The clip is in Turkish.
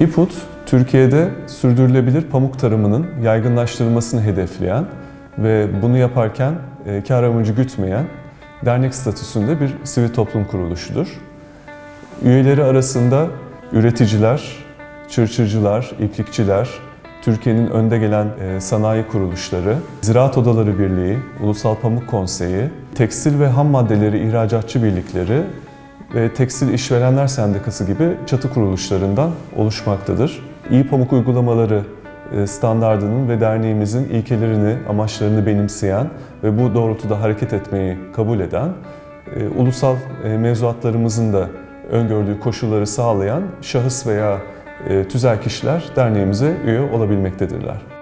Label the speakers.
Speaker 1: İPUT, Türkiye'de sürdürülebilir pamuk tarımının yaygınlaştırılmasını hedefleyen ve bunu yaparken e, kar amacı gütmeyen dernek statüsünde bir sivil toplum kuruluşudur. Üyeleri arasında üreticiler, çırçırcılar, iplikçiler, Türkiye'nin önde gelen e, sanayi kuruluşları, Ziraat Odaları Birliği, Ulusal Pamuk Konseyi, Tekstil ve Ham Maddeleri İhracatçı Birlikleri ve Tekstil İşverenler Sendikası gibi çatı kuruluşlarından oluşmaktadır. İyi pamuk uygulamaları e, standardının ve derneğimizin ilkelerini, amaçlarını benimseyen ve bu doğrultuda hareket etmeyi kabul eden, e, ulusal e, mevzuatlarımızın da öngördüğü koşulları sağlayan şahıs veya tüzel kişiler derneğimize üye olabilmektedirler.